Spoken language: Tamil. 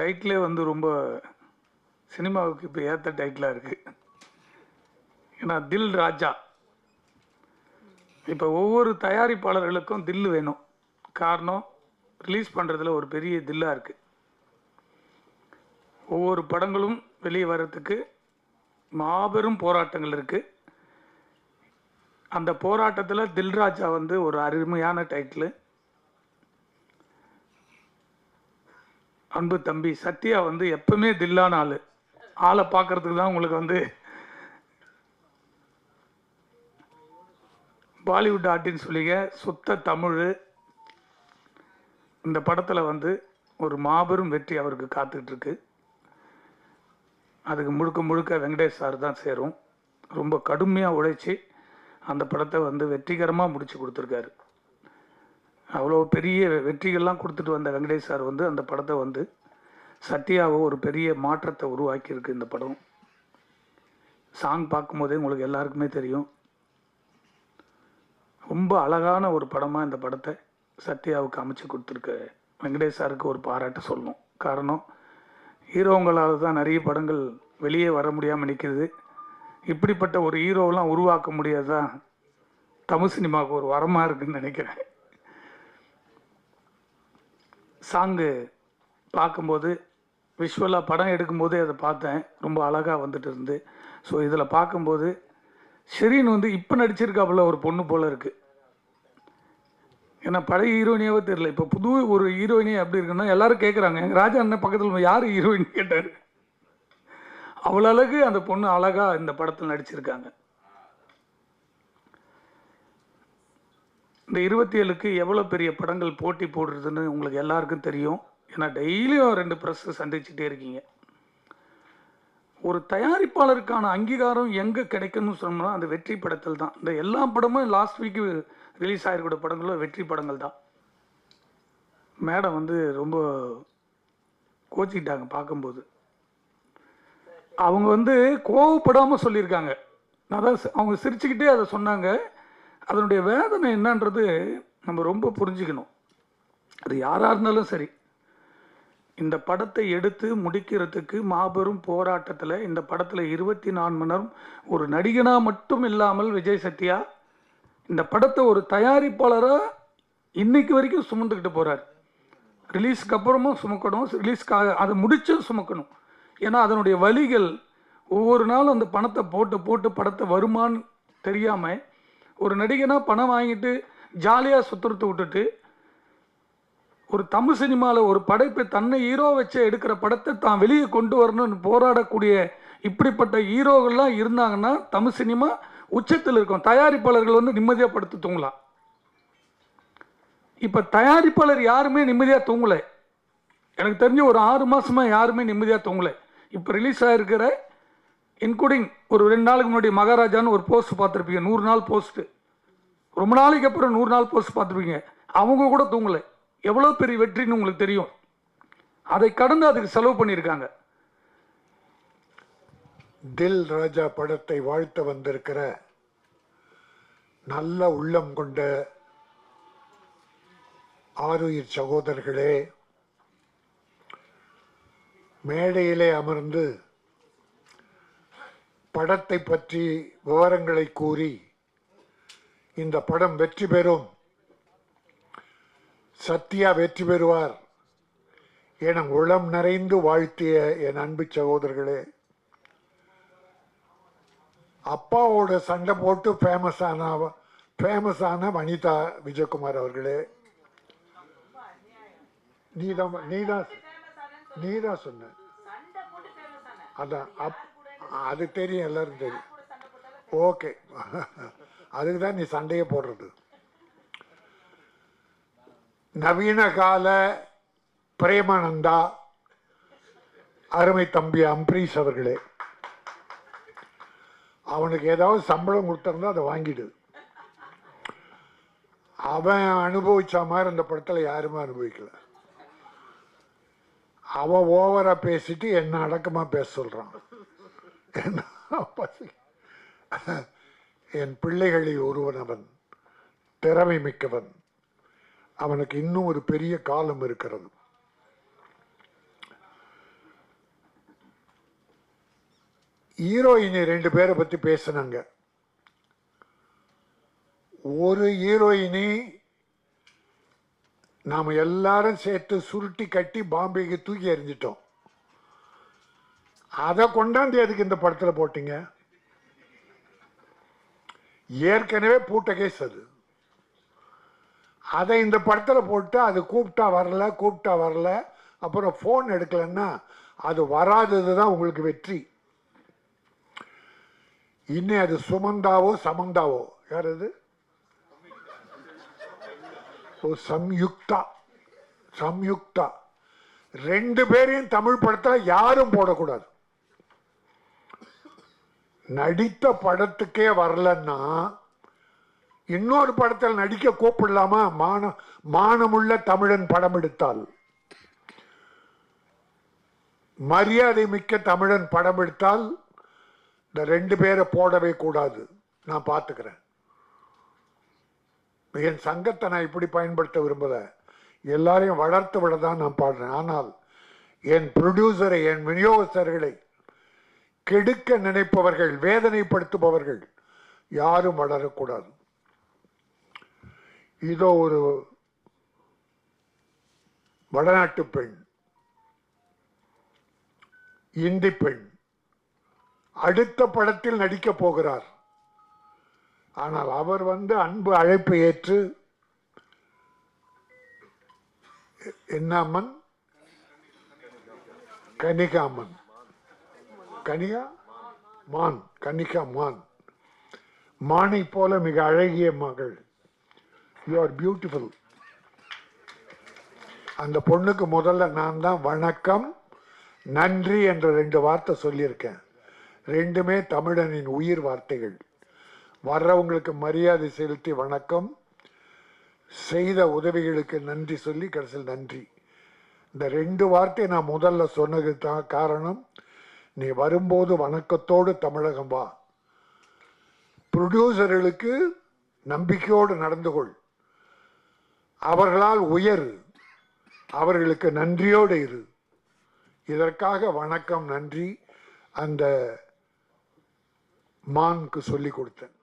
டைட்டிலே வந்து ரொம்ப சினிமாவுக்கு இப்போ ஏற்ற டைட்டிலாக இருக்குது ஏன்னா தில் ராஜா. இப்போ ஒவ்வொரு தயாரிப்பாளர்களுக்கும் தில் வேணும். காரணம் ரிலீஸ் பண்ணுறதுல ஒரு பெரிய தில்லாக இருக்குது ஒவ்வொரு படங்களும் வெளியே வர்றதுக்கு மாபெரும் போராட்டங்கள் இருக்குது அந்த போராட்டத்தில் தில்ராஜா வந்து ஒரு அருமையான டைட்டிலு. அன்பு தம்பி சத்யா வந்து எப்பவுமே தில்லான ஆள். ஆளை பார்க்கறதுக்கு தான் உங்களுக்கு வந்து பாலிவுட் ஆர்டின்னு சொல்லிங்க சுத்த தமிழ். இந்த படத்தில் வந்து ஒரு மாபெரும் வெற்றி அவருக்கு காத்துக்கிட்டு இருக்கு அதுக்கு முழுக்க முழுக்க வெங்கடேஷ் சார் தான் சேரும். ரொம்ப கடுமையாக உழைச்சி அந்த படத்தை வந்து வெற்றிகரமாக முடிச்சு கொடுத்துருக்காரு. அவ்வளோ பெரிய வெற்றிகள்லாம் கொடுத்துட்டு வந்த வெங்கடேஷ் சார் வந்து அந்த படத்தை வந்து சத்யாவை ஒரு பெரிய மாற்றத்தை உருவாக்கியிருக்கு இந்த படம். சாங் பார்க்கும்போதே உங்களுக்கு எல்லாருக்குமே தெரியும். ரொம்ப அழகான ஒரு படமாக இந்த படத்தை சத்யாவுக்கு அமைச்சு கொடுத்துருக்க. வெங்கடேஷ் சாருக்கு ஒரு பாராட்டு சொல்லணும். காரணம் ஹீரோங்களால் தான் நிறைய படங்கள் வெளியே வர முடியாமல் நிற்கிது இப்படிப்பட்ட ஒரு ஹீரோவெலாம் உருவாக்க முடியாதான் தமிழ் சினிமாவுக்கு ஒரு வரமாக இருக்குன்னு நினைக்கிறேன். சாங்கு பார்க்கும்போது விஷுவலாக படம் எடுக்கும்போதே அதை பார்த்தேன். ரொம்ப அழகாக வந்துட்டு இருந்து. ஸோ இதில் பார்க்கும்போது ஷெரீன் வந்து இப்போ நடிச்சிருக்காப்புல ஒரு பொண்ணு போல் இருக்குது ஏன்னா பழைய ஹீரோயினியாவே தெரியல. இப்போ புது ஒரு ஹீரோயினி அப்படி இருக்குன்னா எல்லாரும் கேட்குறாங்க எங்கள் ராஜா அண்ணன் பக்கத்தில் யார் ஹீரோயின் கேட்டார். அவ்வளோ அழகு அந்த பொண்ணு அழகாக இந்த படத்தில் நடிச்சிருக்காங்க. இந்த இருபத்தி ஏழுக்கு எவ்வளோ பெரிய படங்கள் போட்டி போடுறதுன்னு உங்களுக்கு எல்லாருக்கும் தெரியும். ஏன்னா டெய்லியும் ரெண்டு ப்ரெஸ் சந்திச்சுட்டே இருக்கீங்க. ஒரு தயாரிப்பாளருக்கான அங்கீகாரம் எங்கே கிடைக்கும்னு சொன்னோம்னா அந்த வெற்றி படத்தில் தான். இந்த எல்லா படமும் லாஸ்ட் வீக்கு ரிலீஸ் ஆகிருக்கிற படங்களும் வெற்றி படங்கள் தான். மேடம் வந்து ரொம்ப கோச்சிக்கிட்டாங்க பார்க்கும்போது. அவங்க வந்து கோவப்படாமல் சொல்லியிருக்காங்க. அதான் அவங்க சிரிச்சுக்கிட்டே அதை சொன்னாங்க. அதனுடைய வேதனை என்னன்றது நம்ம ரொம்ப புரிஞ்சுக்கணும். அது யாராக இருந்தாலும் சரி. இந்த படத்தை எடுத்து முடிக்கிறதுக்கு மாபெரும் போராட்டத்தில் இந்த படத்தில் இருபத்தி நாலு மணி நேரம் ஒரு நடிகனாக மட்டும் இல்லாமல் விஜய் சத்யா இந்த படத்தை ஒரு தயாரிப்பாளராக இன்னைக்கு வரைக்கும் சுமந்துக்கிட்டு போகிறார் ரிலீஸ்க்கு அப்புறமும் சுமக்கணும். ரிலீஸ்க்காக அதை முடிச்சும் சுமக்கணும். ஏன்னா அதனுடைய வழிகள் ஒவ்வொரு நாளும் அந்த பணத்தை போட்டு போட்டு படத்தை வருமான்னு தெரியாமல் ஒரு நடிகனாக பணம் வாங்கிட்டு ஜாலியாக சுற்றுறத விட்டுட்டு ஒரு தமிழ் சினிமாவில் ஒரு படைப்பை தன்னை ஹீரோ வச்சு எடுக்கிற படத்தை தான் வெளியே கொண்டு வரணும்னு போராடக்கூடிய இப்படிப்பட்ட ஹீரோகள்லாம் இருந்தாங்கன்னா தமிழ் சினிமா உச்சத்தில் இருக்கும். தயாரிப்பாளர்கள் வந்து நிம்மதியாக படுத்து தூங்கலாம். இப்போ தயாரிப்பாளர் யாருமே நிம்மதியாக தூங்கலை. எனக்கு தெரிஞ்ச ஒரு ஆறு மாதமாக யாருமே நிம்மதியாக தூங்கலை. இப்போ ரிலீஸ் ஆகிருக்கிற இன்க்ளூடிங் ஒரு ரெண்டு நாளுக்கு முன்னாடி மகாராஜான்னு ஒரு போஸ்ட் பார்த்துருப்பீங்க. நூறு நாள் போஸ்ட்டு ரொம்ப நாளைக்கு அப்புறம் நூறு நாள் போஸ்ட் பார்த்துருப்பீங்க. அவங்க கூட தூங்கலை. எவ்வளோ பெரிய வெற்றின்னு உங்களுக்கு தெரியும். அதை கடந்து அதுக்கு செலவு பண்ணியிருக்காங்க. தில் ராஜா படத்தை வாழ்த்த வந்திருக்கிற நல்ல உள்ளம் கொண்ட ஆறுயிர் சகோதரர்களே மேடையிலே அமர்ந்து படத்தை பற்றி விவரங்களை கூறி இந்த படம் வெற்றி பெறும். சத்யா வெற்றி பெறுவார் என உளம் நிறைந்து வாழ்த்திய என் அன்பு சகோதரர்களே அப்பாவோட சண்டை போட்டு ஃபேமஸ் ஆன ஃபேமஸ் ஆன வனிதா விஜயகுமார் அவர்களே நீதான் நீதான் நீதான் சொன்ன. அதான் அப் அது தெரியும் எல்லாரும் தெரியும். ஓகே. அதுக்கு தான் நீ சண்டையை போடுறது. நவீன கால பிரேமானந்தா அருமை தம்பி அம்பரீஷ் அவர்களே அவனுக்கு ஏதாவது சம்பளம் கொடுத்துருந்தா அதை வாங்கிடு. அவன் அனுபவிச்ச மாதிரி அந்த படத்தில் யாருமே அனுபவிக்கல. அவன் ஓவராக பேசிட்டு என்ன அடக்கமாக பேச சொல்கிறான் என் பிள்ளைகளில் ஒருவன் அவன் திறமை மிக்கவன். அவனுக்கு இன்னும் ஒரு பெரிய காலம் இருக்கிறது. ஹீரோயினி ரெண்டு பேரை பற்றி பேசினாங்க. ஒரு ஹீரோயினி நாம் எல்லாரும் சேர்த்து சுருட்டி கட்டி பாம்பேக்கு தூக்கி எறிஞ்சிட்டோம். அதை கொண்டாந்து எதுக்கு இந்த படத்தில் போட்டீங்க? ஏற்கனவே பூட்ட கேஸ் அது. அதை இந்த படத்தில் போட்டு அது கூப்பிட்டா வரல கூப்பிட்டா வரல அப்புறம் ஃபோன் எடுக்கலன்னா அது வராதது தான் உங்களுக்கு வெற்றி. இன்னி அது சுமந்தாவோ சமந்தாவோ? யார் அது? ஓ சம்யுக்தா. சம்யுக்தா. ரெண்டு பேரையும் தமிழ் படத்தில் யாரும் போடக்கூடாது. நடித்த படத்துக்கே வரலன்னா இன்னொரு படத்தில் நடிக்க கூப்பிடலாமா? மான மானமுள்ள தமிழன் படம் எடுத்தால். மரியாதை மிக்க தமிழன் படம் எடுத்தால் இந்த ரெண்டு பேரை போடவே கூடாது. நான் பார்த்துக்கிறேன். என் சங்கத்தை நான் இப்படி பயன்படுத்த விரும்பல. எல்லாரையும் வளர்த்து விட தான் நான் பாடுறேன். ஆனால் என் ப்ரொடியூசரை என் விநியோகஸ்தர்களை கெடுக்க நினைப்பவர்கள் வேதனைப்படுத்துபவர்கள் யாரும் வளரக்கூடாது இதோ ஒரு வடநாட்டு பெண் இந்தி பெண் அடுத்த படத்தில் நடிக்கப் போகிறார். ஆனால் அவர் வந்து அன்பு அழைப்பு ஏற்று என்ன கனிகாமன். கனிகா? மான். கனிகா மான். மானை போல மிக அழகிய மகள். யூ ஆர் பியூட்டிஃபுல் அந்த பொண்ணுக்கு முதல்ல நான் தான் வணக்கம் நன்றி என்ற ரெண்டு வார்த்தை சொல்லியிருக்கேன். ரெண்டுமே தமிழனின் உயிர் வார்த்தைகள். வர்றவங்களுக்கு மரியாதை செலுத்தி வணக்கம். செய்த உதவிகளுக்கு நன்றி சொல்லி கடைசியில் நன்றி. இந்த ரெண்டு வார்த்தையை நான் முதல்ல சொன்னது தான் காரணம். நீ வரும்போது வணக்கத்தோடு தமிழகம் வா. ப்ரொடியூசர்களுக்கு நம்பிக்கையோடு நடந்து கொள். அவர்களால் உயர். அவர்களுக்கு நன்றியோடு இரு. இதற்காக வணக்கம் நன்றி. அந்த மான்க்கு சொல்லி கொடுத்தேன்.